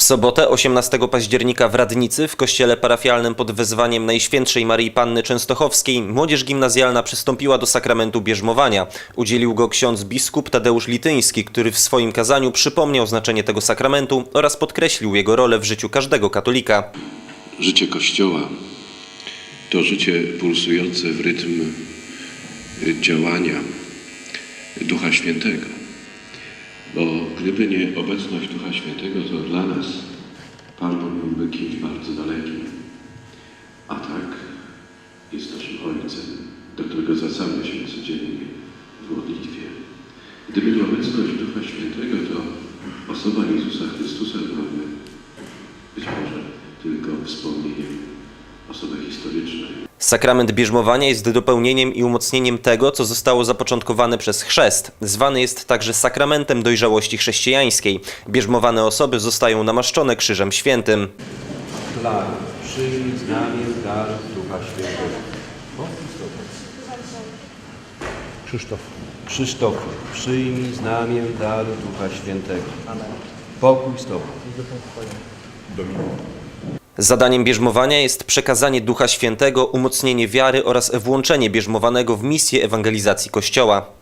W sobotę 18 października w Radnicy w kościele parafialnym pod wezwaniem Najświętszej Maryi Panny Częstochowskiej młodzież gimnazjalna przystąpiła do sakramentu bierzmowania. Udzielił go ksiądz biskup Tadeusz Lityński, który w swoim kazaniu przypomniał znaczenie tego sakramentu oraz podkreślił jego rolę w życiu każdego katolika. Życie Kościoła to życie pulsujące w rytm działania Ducha Świętego. Gdyby nie obecność Ducha Świętego, to dla nas Pan byłby kimś bardzo dalekim. A tak jest naszym Ojcem, do którego zwracamy się codziennie w modlitwie. Gdyby nie obecność Ducha Świętego, to osoba Jezusa Chrystusa byłaby być może tylko wspomnieniem osoby historycznej. Sakrament bierzmowania jest dopełnieniem i umocnieniem tego, co zostało zapoczątkowane przez chrzest. Zwany jest także sakramentem dojrzałości chrześcijańskiej. Bierzmowane osoby zostają namaszczone Krzyżem Świętym. Klara, przyjmij znamię dar Ducha Świętego. O, Krzysztof. Krzysztofie, przyjmij znamię dar Ducha Świętego. Pokój z Tobą. Zadaniem bierzmowania jest przekazanie Ducha Świętego, umocnienie wiary oraz włączenie bierzmowanego w misję ewangelizacji Kościoła.